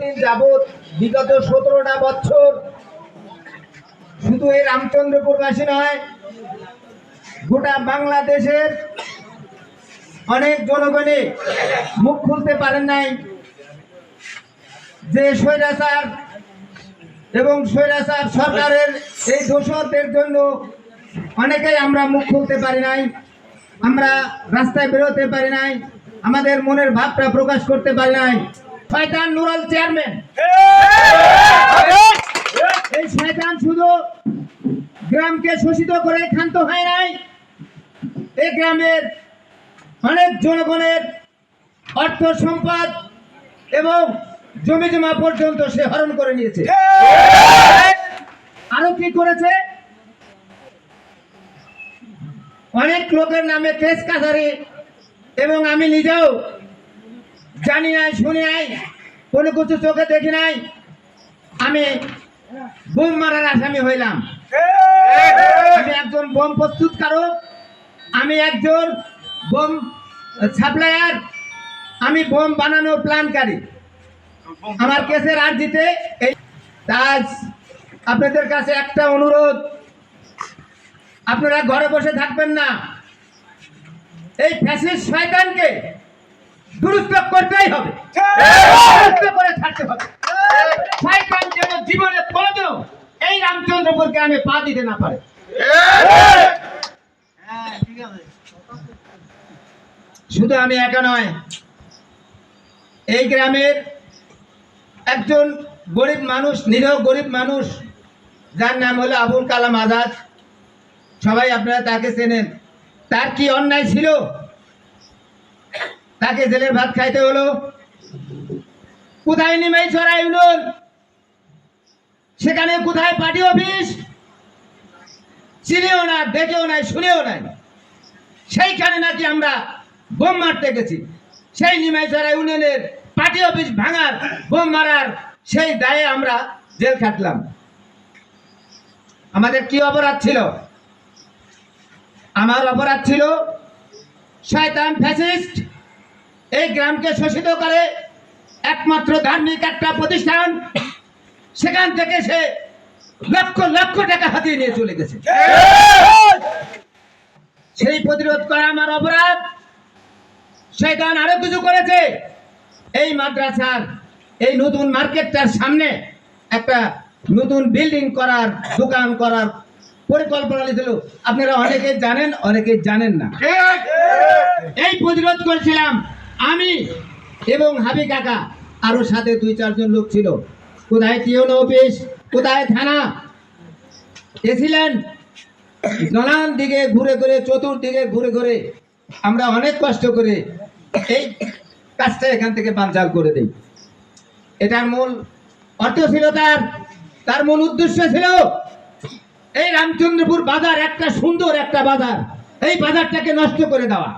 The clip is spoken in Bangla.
দীর্ঘদিন যাবৎ বিগত সতেরোটা বছর শুধু এই রামচন্দ্রপুরবাসী নয়, গোটা বাংলাদেশের অনেক জনগণে মুখ খুলতে পারেন নাই যে স্বৈরাচার এবং স্বৈরাচার সরকারের এই দোষরদের জন্য অনেকেই আমরা মুখ খুলতে পারি নাই, আমরা রাস্তায় বেরোতে পারি নাই, আমাদের মনের ভাবটা প্রকাশ করতে পারি নাই। শয়তান নুরাল চেয়ারম্যান। এই শয়তান শুধু গ্রামকে শোষিত করে ক্ষান্ত হয় নাই এই গ্রামের অনেক জনগণের অর্থ সম্পদ এবং জমি জমা পর্যন্ত সে হরণ করে নিয়েছে। আরও কি করেছে? অনেক লোকের নামে কেস কাছারি এবং আমি নিজেও জানি নাই, শুনি নাই, কোনো কিছু চোখে দেখি নাই। আমি বোম মারার আসামি হইলাম। আমি একজন বোম প্রস্তুতকারক আমি একজন বোম সাপ্লায়ার, আমি বোম বানানোর প্ল্যানকারী। আমার কেসের আর্জিতে এই আজ আপনাদের কাছে একটা অনুরোধ। আপনারা ঘরে বসে থাকবেন না। এই ফ্যাসিস্ট শয়তানকে দুরুস্ত করতেই হবে। জীবনে এই পা দিতে না পারে। শুধু আমি একা নয়, এই গ্রামের একজন গরিব মানুষ, নিরহ গরিব মানুষ, যার নাম হলো আবুল কালাম আজাদ। সবাই আপনারা তাকে চেনেন। তার কি অন্যায় ছিল? তাকে জেলের ভাত খাইতে হলো। কোথায় ছড়া ইউনিয়ন সেখানে কোথায় পার্টি অফিস? চিনেও না, দেখেও নাই, শুনেও নাই। সেইখানে নাকি আমরা বোম মারতে গেছি। সেই নিমাইছড়া ইউনিয়নের পার্টি অফিস ভাঙার, বোম মারার সেই দায়ে আমরা জেল খাটলাম। আমাদের কি অপরাধ ছিল? আমার অপরাধ ছিল, শয়তান ফ্যাসিস্ট এই গ্রামকে শোষিত করে একমাত্র ধার্মিক একটা প্রতিষ্ঠান সেখান থেকে সে লক্ষ লক্ষ টাকা হাতিয়ে নিয়ে চলে গেছে। সেই প্রতিরোধ করা আমার অপরাধ। শয়তান আরও কিছু করেছে। এই মাদ্রাসার এই নতুন মার্কেটটার সামনে একটা নতুন বিল্ডিং করার দোকান করার পরিকল্পনা নিয়েছিল। আপনারা অনেকে জানেন অনেকে জানেন না। এই প্রতিরোধ করেছিলাম আমি এবং হাবি কাকা আরও সাথে দুই, চারজন লোক ছিল। কোথায় টিওন অফিস? কোথায় থানা? এছিলেন নানান দিকে ঘুরে ঘুরে, চতুর্দিকে ঘুরে ঘুরে আমরা অনেক কষ্ট করে এই কাজটা এখান থেকে বানচাল করে দিই। এটার মূল অর্থ ছিল তার তার মূল উদ্দেশ্য ছিল এই রামচন্দ্রপুর বাজার একটা সুন্দর একটা বাজার। এই বাজারটাকে নষ্ট করে দেওয়া।